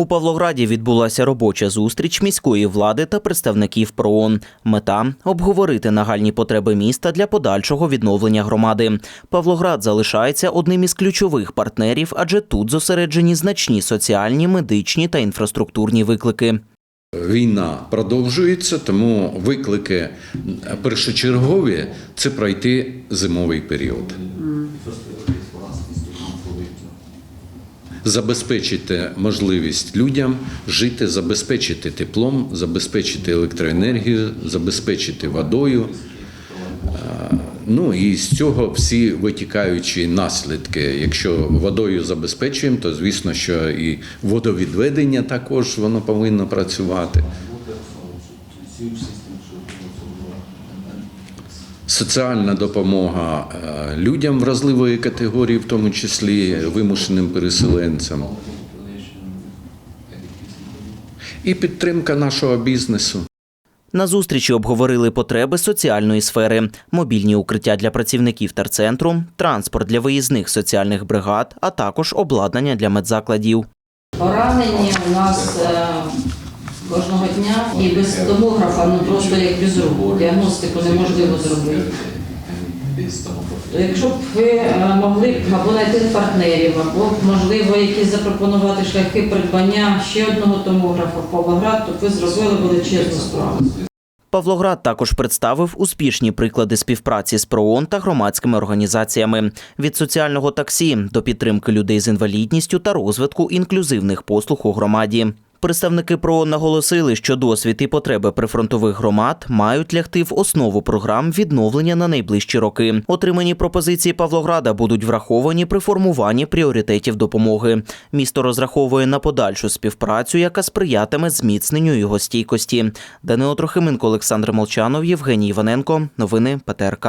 У Павлограді відбулася робоча зустріч міської влади та представників ПРООН. Мета обговорити нагальні потреби міста для подальшого відновлення громади. Павлоград залишається одним із ключових партнерів, адже тут зосереджені значні соціальні, медичні та інфраструктурні виклики. Війна продовжується, тому виклики першочергові це пройти зимовий період. Забезпечити можливість людям жити, забезпечити теплом, забезпечити електроенергію, забезпечити водою. Е, Ну і з цього всі витікаючі наслідки. Якщо водою забезпечуємо, то звісно, що і водовідведення також воно повинно працювати. Соціальна допомога е, людям вразливої категорії, в тому числі вимушеним переселенцям, і підтримка нашого бізнесу. На зустрічі обговорили потреби соціальної сфери, мобільні укриття для працівників терцентру, транспорт для виїзних соціальних бригад, а також обладнання для медзакладів. Поранення у нас е, кожного дня і без томографа, ну просто як без рук. Діагностику неможливо зробити. Якщо б ви е, могли або знайти партнерів, або можливо якісь запропонувати шляхи придбання ще одного томографа в Павлоград, то ви зробили величезну справу. Павлоград також представив успішні приклади співпраці з ПРООН та громадськими організаціями від соціального таксі до підтримки людей з інвалідністю та розвитку інклюзивних послуг у громаді. Представники ПРООН наголосили, що досвід і потреби прифронтових громад мають лягти в основу програм відновлення на найближчі роки. Отримані пропозиції Павлограда будуть враховані при формуванні пріоритетів допомоги. Місто розраховує на подальшу співпрацю, яка сприятиме зміцненню його стійкості. Данило Трохименко, Олександр Молчанов, Євгеній Іваненко. Новини ПТРК.